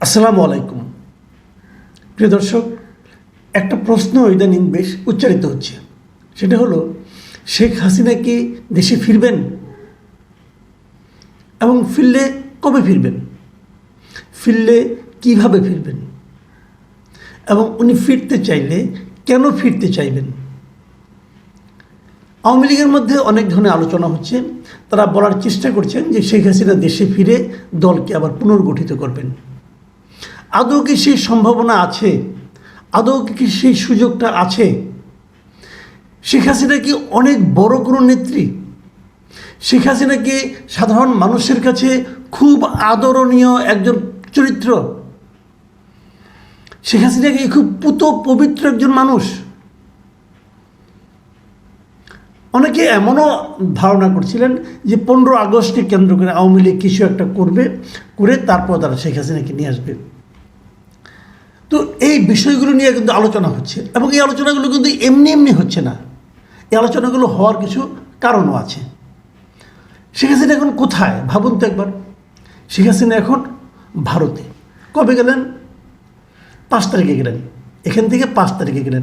আসসালামু আলাইকুম। প্রিয় দর্শক, একটা প্রশ্ন ইদানিং বেশ উচ্চারিত হচ্ছে। সেটা হলো, শেখ হাসিনা কি দেশে ফিরবেন? এবং ফিরলে কবে ফিরবেন? ফিরলে কীভাবে ফিরবেন? এবং উনি ফিরতে চাইলে কেন ফিরতে চাইবেন? আওয়ামী লীগের মধ্যে অনেক ধরনের আলোচনা হচ্ছে। তারা বলার চেষ্টা করছেন যে শেখ হাসিনা দেশে ফিরে দলকে আবার পুনর্গঠিত করবেন। আদৌ কি সেই সম্ভাবনা আছে? আদৌ কি সেই সুযোগটা আছে? শেখ হাসিনা কি অনেক বড় কোনো নেত্রী? শেখ হাসিনা কি সাধারণ মানুষের কাছে খুব আদরণীয় একজন চরিত্র? শেখ হাসিনা কি খুব পুত পবিত্র একজন মানুষ? অনেকে এমনও ধারণা করছিলেন যে পনেরো আগস্টকে কেন্দ্র করে আওয়ামী লীগ কিছু একটা করবে, করে তারপর তারা শেখ হাসিনাকে নিয়ে আসবে। তো এই বিষয়গুলো নিয়ে কিন্তু আলোচনা হচ্ছে এবং এই আলোচনাগুলো কিন্তু এমনি এমনি হচ্ছে না। এই আলোচনাগুলো হওয়ার কিছু কারণও আছে। শেখ হাসিনা এখন কোথায়? ভাবুন তো একবার। শেখ হাসিনা এখন ভারতে। কবে গেলেন? পাঁচ তারিখে গেলেন। এখান থেকে পাঁচ তারিখে গেলেন।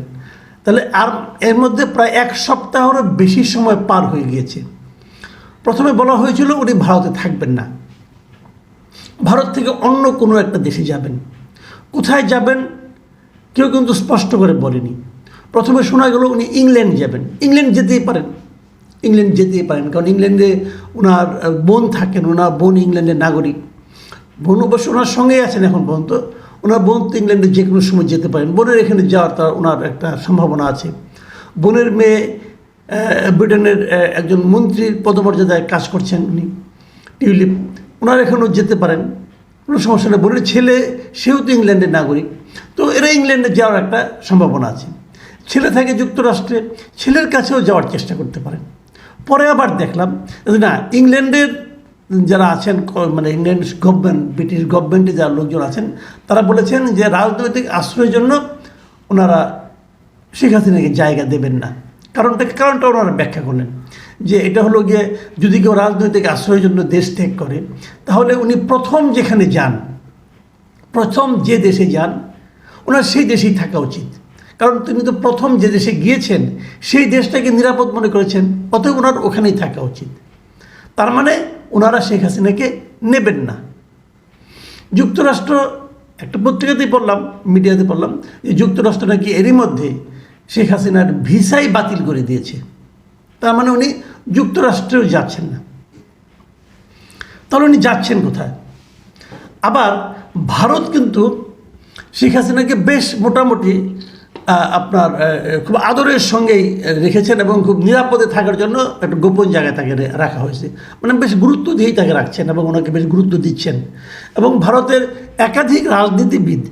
তাহলে আর এর মধ্যে প্রায় এক সপ্তাহেরও বেশি সময় পার হয়ে গিয়েছে। প্রথমে বলা হয়েছিল উনি ভারতে থাকবেন না। ভারত থেকে অন্য কোনো একটা দেশে যাবেন। কোথায় যাবেন? কেউ কিন্তু স্পষ্ট করে বলেনি। প্রথমে শোনা গেল উনি ইংল্যান্ড যাবেন। ইংল্যান্ড যেতেই পারেন। ইংল্যান্ড যেতেই পারেন। কারণ ইংল্যান্ডে ওনার বোন থাকেন। ওনার বোন ইংল্যান্ডের নাগরিক। বোন অবশ্য ওনার সঙ্গেই আছেন এখন পর্যন্ত। ওনার বোন তো ইংল্যান্ডে যে কোনো সময় যেতে পারেন। বোনের এখানে যাওয়ার তার ওনার একটা সম্ভাবনা আছে। বোনের মেয়ে ব্রিটেনের একজন মন্ত্রীর পদমর্যাদায় কাজ করছেন উনি। টিউলিপ। ওনার এখানেও যেতে পারেন। কোনো সমস্যা নেই। বোনের ছেলে, সেও তো ইংল্যান্ডের নাগরিক। তো এরা ইংল্যান্ডে যাওয়ার একটা সম্ভাবনা আছে। ছেলে থাকে যুক্তরাষ্ট্রে, ছেলের কাছেও যাওয়ার চেষ্টা করতে পারেন পরে আবার দেখলাম না, ইংল্যান্ডের যারা আছেন মানে ইংল্যান্ড গভর্নমেন্ট ব্রিটিশ গভর্নমেন্টে যারা লোকজন আছেন, তারা বলেছেন যে রাজনৈতিক আশ্রয়ের জন্য ওনারা শেখ হাসিনাকে জায়গা দেবেন না। কারণটা কারণটা ওনারা ব্যাখ্যা করলেন, যে এটা হলো গিয়ে যদি কেউ রাজনৈতিক আশ্রয়ের জন্য দেশ ত্যাগ করে, তাহলে উনি প্রথম যেখানে যান, প্রথম যে দেশে যান, ওনার সেই দেশেই থাকা উচিত। কারণ তিনি তো প্রথম যে দেশে গিয়েছেন, সেই দেশটাকে নিরাপদ মনে করেছেন, অতএব ওনার ওখানেই থাকা উচিত। তার মানে ওনারা শেখ হাসিনাকে নেবেন না। যুক্তরাষ্ট্র, একটা পত্রিকাতেই পড়লাম, মিডিয়াতে পড়লাম, যে যুক্তরাষ্ট্র নাকি এরই মধ্যে শেখ হাসিনার ভিসাই বাতিল করে দিয়েছে। তার মানে উনি যুক্তরাষ্ট্রেও যাচ্ছেন না। তাহলে উনি যাচ্ছেন কোথায়? আবার ভারত কিন্তু শেখ হাসিনাকে বেশ মোটামুটি আপনার খুব আদরের সঙ্গেই রেখেছেন এবং খুব নিরাপদে থাকার জন্য একটা গোপন জায়গায় তাকে রাখা হয়েছে। মানে বেশ গুরুত্ব দিয়েই তাকে রাখছেন এবং ওনাকে বেশ গুরুত্ব দিচ্ছেন। এবং ভারতের একাধিক রাজনীতিবিদ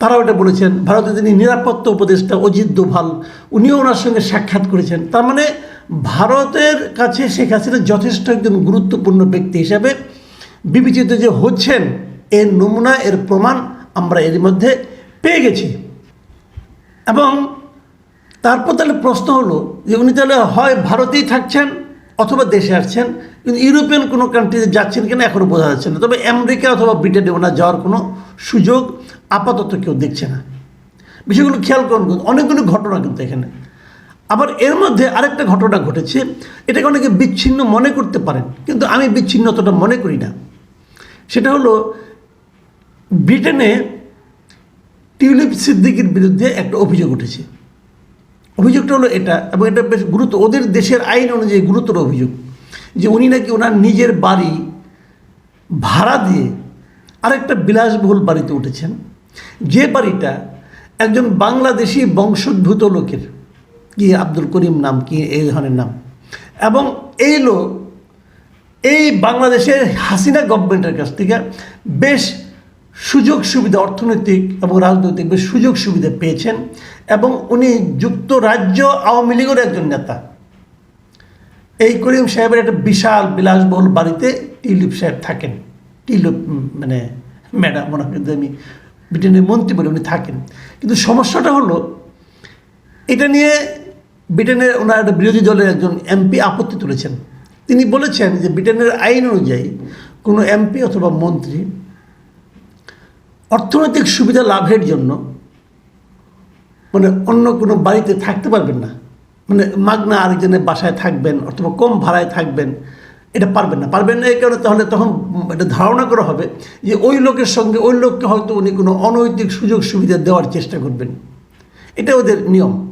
তারাও এটা বলেছেন, ভারতের যিনি নিরাপত্তা উপদেষ্টা অজিত দোভাল, উনিও ওনার সঙ্গে সাক্ষাৎ করেছেন। তার মানে ভারতের কাছে শেখ হাসিনা যথেষ্ট একজন গুরুত্বপূর্ণ ব্যক্তি হিসাবে বিবেচিত যে হচ্ছেন, এর নমুনা, এর প্রমাণ আমরা এর মধ্যে পেয়ে গেছি। এবং তারপর তাহলে প্রশ্ন হলো যে উনি তাহলে হয় ভারতেই থাকছেন অথবা দেশে আসছেন, কিন্তু ইউরোপিয়ান কোনো কান্ট্রিতে যাচ্ছেন কিনা এখনও বোঝা যাচ্ছে না। তবে আমেরিকা অথবা ব্রিটেনে ওনার যাওয়ার কোনো সুযোগ আপাতত কেউ দেখছে না। বিষয়গুলো খেয়াল করুন অনেকগুলো ঘটনা কিন্তু এখানে। আবার এর মধ্যে আরেকটা ঘটনা ঘটেছে, এটাকে অনেকে বিচ্ছিন্ন মনে করতে পারেন, কিন্তু আমি বিচ্ছিন্নতাটা মনে করি না। সেটা হলো, ব্রিটেনে টিউলিপ সিদ্দিকির বিরুদ্ধে একটা অভিযোগ উঠেছে। অভিযোগটা হলো এটা, এবং এটা বেশ গুরুত্ব, ওদের দেশের আইন অনুযায়ী গুরুতর অভিযোগ, যে উনি নাকি ওনার নিজের বাড়ি ভাড়া দিয়ে আরেকটা বিলাসবহুল বাড়িতে উঠেছেন। যে বাড়িটা একজন বাংলাদেশি বংশোদ্ভূত লোকের, কি আব্দুল করিম নাম, কি এই ধরনের নাম, এবং এই লোক, এই বাংলাদেশের হাসিনা গভর্নমেন্টের কাছ থেকে বেশ সুযোগ সুবিধা, অর্থনৈতিক এবং রাজনৈতিক বেশ সুযোগ সুবিধা পেয়েছেন এবং উনি যুক্তরাজ্য আওয়ামী লীগের একজন নেতা। এই করিম সাহেবের একটা বিশাল, বিলাসবহুল বাড়িতে টিউলিপ সাহেব থাকেন। টিউলিপ মানে ম্যাডাম, ওনাকে আমি ব্রিটেনের মন্ত্রী বলে উনি থাকেন। কিন্তু সমস্যাটা হলো, এটা নিয়ে ব্রিটেনের ওনার একটা বিরোধী দলের একজন এমপি আপত্তি তুলেছেন। তিনি বলেছেন যে ব্রিটেনের আইন অনুযায়ী কোনো এমপি অথবা মন্ত্রী অর্থনৈতিক সুবিধা লাভের জন্য মানে অন্য কোনো বাড়িতে থাকতে পারবেন না। মানে মাগনা আরেকজনের বাসায় থাকবেন অথবা কম ভাড়ায় থাকবেন। এটা পারবেন না। পারবেন না এই কারণে তাহলে তখন এটা ধারণা করা হবে যে ওই লোকের সঙ্গে ওই লোককে হয়তো উনি কোনো অনৈতিক সুযোগ সুবিধা দেওয়ার চেষ্টা করবেন। এটা ওদের নিয়ম।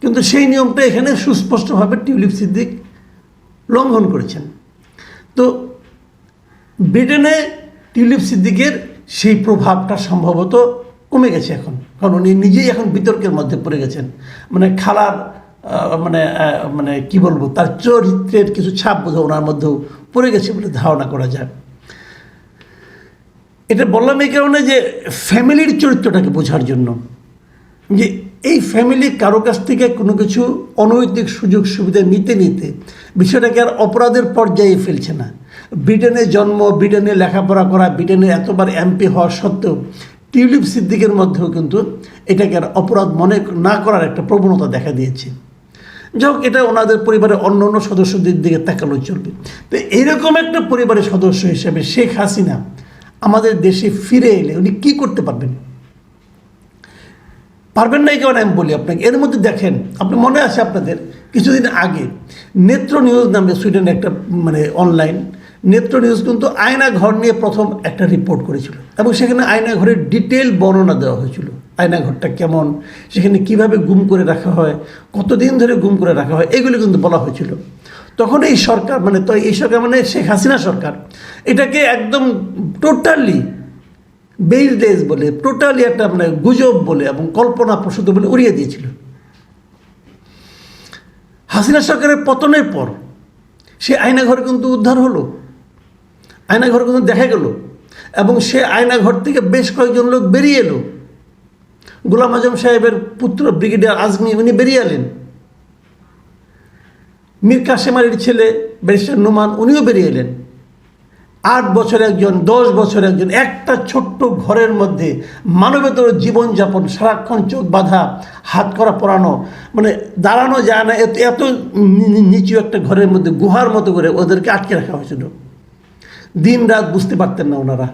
কিন্তু সেই নিয়মটা এখানে সুস্পষ্টভাবে টিউলিপ সিদ্দিক লঙ্ঘন করেছেন। তো ব্রিটেনে টিউলিপ সিদ্দিকের সেই প্রভাবটা সম্ভবত কমে গেছে এখন। কারণ উনি নিজেই এখন বিতর্কের মধ্যে পড়ে গেছেন। মানে খালার মানে মানে কি বলব, তার চরিত্রের কিছু ছাপ বোধহয় ওনার মধ্যেও পড়ে গেছে বলে ধারণা করা যায়। এটা বললাম এই কারণে যে ফ্যামিলির চরিত্রটাকে বোঝার জন্য। যে এই ফ্যামিলি কারও কাছ থেকে কোনো কিছু অনৈতিক সুযোগ সুবিধা নিতে নিতে বিষয়টাকে আর অপরাধের পর্যায়ে ফেলছে না। ব্রিটেনে জন্ম, ব্রিটেনে লেখাপড়া করা, ব্রিটেনে এতবার এমপি হওয়া সত্ত্বেও টিউলিপ সিদ্দিকের মধ্যেও কিন্তু এটাকে আর অপরাধ মনে না করার একটা প্রবণতা দেখা দিয়েছে। যাই হোক, এটা ওনাদের পরিবারের অন্য অন্য সদস্যদের দিকে তাকানো চলবে। তো এরকম একটা পরিবারের সদস্য হিসেবে শেখ হাসিনা আমাদের দেশে ফিরে এলে উনি কী করতে পারবেন? পারবেন না এই কারণে আমি বলি আপনাকে। এর মধ্যে দেখেন, আপনি মনে আছে আপনাদের, কিছুদিন আগে নেত্র নিউজ নামে সুইডেন একটা মানে অনলাইন নেত্র নিউজ কিন্তু আয়না ঘর নিয়ে প্রথম একটা রিপোর্ট করেছিল। এবং সেখানে আয়না ঘরের ডিটেল বর্ণনা দেওয়া হয়েছিল। আয়না ঘরটা কেমন? সেখানে কীভাবে গুম করে রাখা হয়? কতদিন ধরে গুম করে রাখা হয়? এগুলো কিন্তু বলা হয়েছিল। তখন এই সরকার মানে তো এই সরকার মানে শেখ হাসিনা সরকার, এটাকে একদম টোটালি বেইজলেস বলে টোটালি একটা মানে গুজব বলে এবং কল্পনা প্রসূত বলে উড়িয়ে দিয়েছিল। হাসিনা সরকারের পতনের পর সে আয়নাঘর কিন্তু উদ্ধার হলো। আয়নাঘর কিন্তু দেখা গেল। এবং সে আয়নাঘর থেকে বেশ কয়েকজন লোক বেরিয়ে এলো। গোলাম আজম সাহেবের পুত্র ব্রিগেডিয়ার আজমি, উনি বেরিয়ে এলেন। মীর কাসেম আলীর ছেলে ব্যারিস্টার নোমান, উনিও বেরিয়ে এলেন। আট বছর একজন, দশ বছর একজন, একটা ছোট্ট ঘরের মধ্যে মানবেতর জীবনযাপন, সারাক্ষণ চোখ বাঁধা, হাত করা পরানো মানে দাঁড়ানো যায় না, এত এত নিচু একটা ঘরের মধ্যে, গুহার মতো করে ওদেরকে আটকে রাখা হয়েছিল। দিন রাত বুঝতে পারতেন না ওনারা।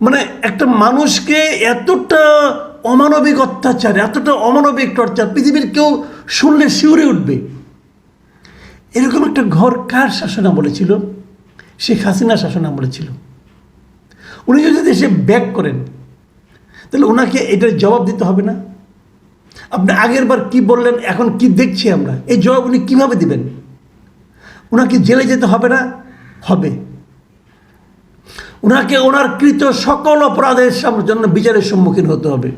মানে একটা মানুষকে এতটা অমানবিক অত্যাচার, এতটা অমানবিক টর্চার পৃথিবীর কেউ শুনলে শিউরে উঠবে। এরকম একটা ঘর কার শাসন আমলে ছিল? শেখ হাসিনা শাসন আমলে ছিল। উনি যদি দেশে ব্যাক করেন, তাহলে ওনাকে এটার জবাব দিতে হবে না? আপনি আগের বার কি বললেন, এখন কি দেখছি আমরা? এই জবাব উনি কীভাবে দিবেন? ওনাকে জেলে যেতে হবে না? হবে। ওনাকে, ওনার কৃত সকল অপরাধের জন্য বিচারের সম্মুখীন হতে হবে।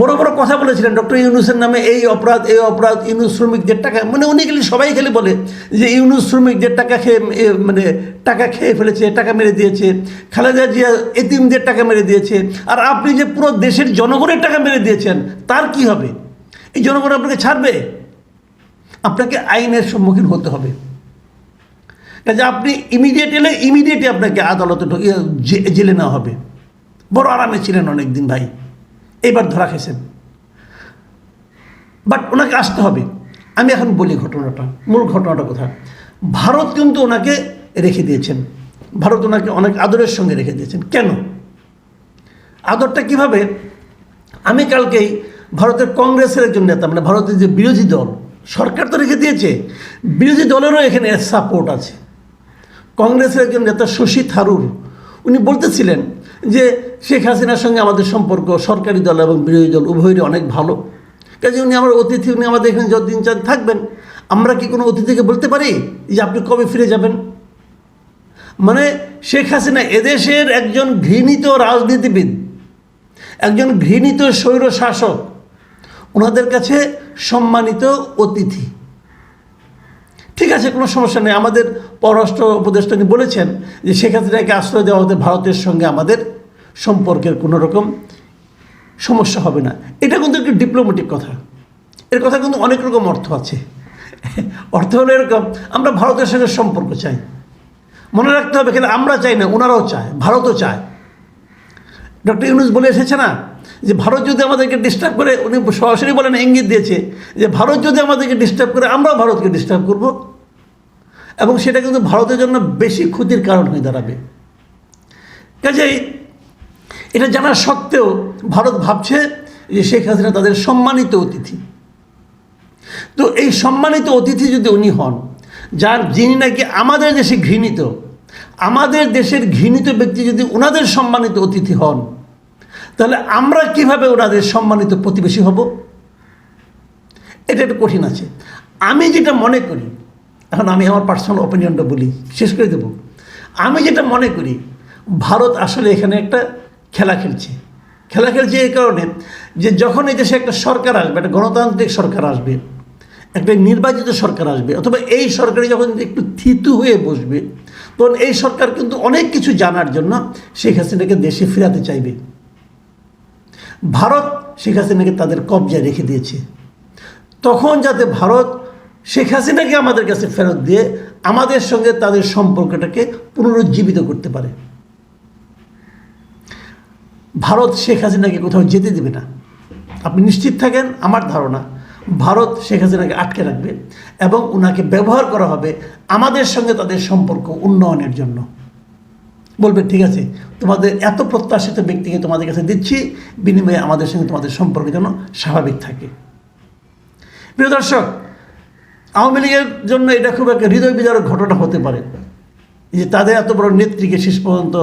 বড় বড় কথা বলেছিলেন ডক্টর ইউনুসের নামে এই অপরাধ এই অপরাধ ইউনুস শ্রমিকদের টাকা মানে উনি খালি সবাই খালি বলে যে ইউনুস শ্রমিকদের টাকা খেয়ে মানে টাকা খেয়ে ফেলেছে, টাকা মেরে দিয়েছে, খালেদা জিয়া এতিমদের টাকা মেরে দিয়েছে, আর আপনি যে পুরো দেশের জনগণের টাকা মেরে দিয়েছেন, তার কি হবে? এই জনগণ আপনাকে ছাড়বে? আপনাকে আইনের সম্মুখীন হতে হবে। কাজে আপনি ইমিডিয়েট এলে ইমিডিয়েটলি আপনাকে আদালতে জে- জেলে নেওয়া হবে। বড় আরামে ছিলেন অনেক দিন ভাই। এবার ধরা খেয়েছেন। বাট ওনাকে আসতে হবে। আমি এখন বলি ঘটনাটা। মূল ঘটনাটা কোথায়? ভারত কিন্তু ওনাকে রেখে দিয়েছেন। ভারত ওনাকে অনেক আদরের সঙ্গে রেখে দিয়েছেন। কেন? আদরটা কীভাবে? আমি কালকেই ভারতের কংগ্রেসের একজন নেতা মানে ভারতের যে বিরোধী দল, সরকার তো রেখে দিয়েছে। বিরোধী দলেরও এখানে সাপোর্ট আছে। কংগ্রেসের একজন নেতা শশী থারুর, উনি বলতেছিলেন যে শেখ হাসিনার সঙ্গে আমাদের সম্পর্ক, সরকারি দল এবং বিরোধী দল উভয়েরই অনেক ভালো। কাজে উনি আমার অতিথি, উনি আমাদের এখানে যতদিন চান থাকবেন। আমরা কি কোনো অতিথিকে বলতে পারি যে আপনি কবে ফিরে যাবেন? মানে শেখ হাসিনা এদেশের একজন ঘৃণিত রাজনীতিবিদ, একজন ঘৃণিত স্বৈর শাসক ওনাদের কাছে সম্মানিত অতিথি। ঠিক আছে, কোনো সমস্যা নেই। আমাদের পররাষ্ট্র উপদেষ্টা উনি বলেছেন যে শেখ হাসিনাকে আশ্রয় দেওয়া হতে ভারতের সঙ্গে আমাদের সম্পর্কের কোনো রকম সমস্যা হবে না। এটা কিন্তু একটি ডিপ্লোম্যাটিক কথা। এর কথা কিন্তু অনেক রকম অর্থ আছে। অর্থ হলো এরকম, আমরা ভারতের সঙ্গে সম্পর্ক চাই। মনে রাখতে হবে এখানে আমরা চাই না, ওনারাও চায়, ভারতও চায়। ডক্টর ইউনুস বলে এসেছে না যে ভারত যদি আমাদেরকে ডিস্টার্ব করে, উনি সরাসরি বলেন, ইঙ্গিত দিয়েছে যে ভারত যদি আমাদেরকে ডিস্টার্ব করে, আমরাও ভারতকে ডিস্টার্ব করব। এবং সেটা কিন্তু ভারতের জন্য বেশি ক্ষতির কারণ হয়ে দাঁড়াবে। কাজেই এটা জানা সত্ত্বেও ভারত ভাবছে যে শেখ হাসিনা তাদের সম্মানিত অতিথি। তো এই সম্মানিত অতিথি যদি উনি হন, যার যিনি নাকি আমাদের দেশে ঘৃণিত, আমাদের দেশের ঘৃণিত ব্যক্তি যদি ওনাদের সম্মানিত অতিথি হন তাহলে আমরা কীভাবে ওনাদের সম্মানিত প্রতিবেশী হব? এটা একটু কঠিন আছে। আমি যেটা মনে করি, এখন আমি আমার পার্সোনাল ওপিনিয়নটা বলি, শেষ করে দেব। আমি যেটা মনে করি, ভারত আসলে এখানে একটা খেলা খেলছে। খেলা খেলছে এই কারণে যে যখন এই দেশে একটা সরকার আসবে, একটা গণতান্ত্রিক সরকার আসবে, একটা নির্বাচিত সরকার আসবে, অথবা এই সরকারে যখন একটু থিতু হয়ে বসবে, তখন এই সরকার কিন্তু অনেক কিছু জানার জন্য শেখ হাসিনাকে দেশে ফেরাতে চাইবে। ভারত শেখ হাসিনাকে তাদের কবজায় রেখে দিয়েছে। তখন যাতে ভারত শেখ হাসিনাকে আমাদের কাছে ফেরত দিয়ে আমাদের সঙ্গে তাদের সম্পর্কটাকে পুনরুজ্জীবিত করতে পারে। ভারত শেখ হাসিনাকে কোথাও যেতে দেবে না। আপনি নিশ্চিত থাকেন? আমার ধারণা ভারত শেখ হাসিনাকে আটকে রাখবে এবং ওনাকে ব্যবহার করা হবে আমাদের সঙ্গে তাদের সম্পর্ক উন্নয়নের জন্য। বলবে, ঠিক আছে, তোমাদের এত প্রত্যাশিত ব্যক্তিকে তোমাদের কাছে দিচ্ছি, বিনিময়ে আমাদের সঙ্গে তোমাদের সম্পর্ক যেন স্বাভাবিক থাকে। প্রিয় দর্শক, আওয়ামী লীগের জন্য এটা খুব একটা হৃদয় বিদারক ঘটনা হতে পারে। যে তাদের এত বড় নেত্রীকে শেষ পর্যন্ত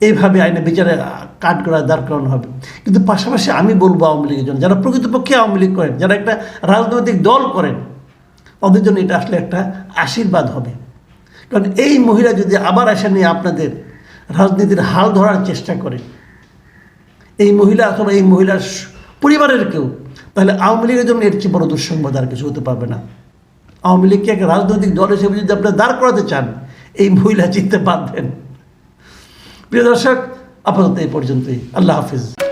এইভাবে আইনে বিচারে কাঠ করা দাঁড় করানো হবে। কিন্তু পাশাপাশি আমি বলব আওয়ামী লীগের জন্য, যারা প্রকৃতপক্ষে আওয়ামী লীগ করেন, যারা একটা রাজনৈতিক দল করেন, তাদের জন্য এটা আসলে একটা আশীর্বাদ হবে। কারণ এই মহিলা যদি আবার আসা নিয়ে আপনাদের রাজনীতির হাল ধরার চেষ্টা করে। এই মহিলা অথবা এই মহিলার পরিবারের কেউ, তাহলে আওয়ামী লীগের জন্য এর চেয়ে বড় দুঃসংবাদ আর কিছু হতে পারবে না। আওয়ামী লীগকে এক রাজনৈতিক দল হিসেবে যদি আপনি দাঁড় করাতে চান, এই মহিলা চিনতে পারবেন। প্রিয় দর্শক, আপাতত এই পর্যন্তই। আল্লাহ হাফিজ।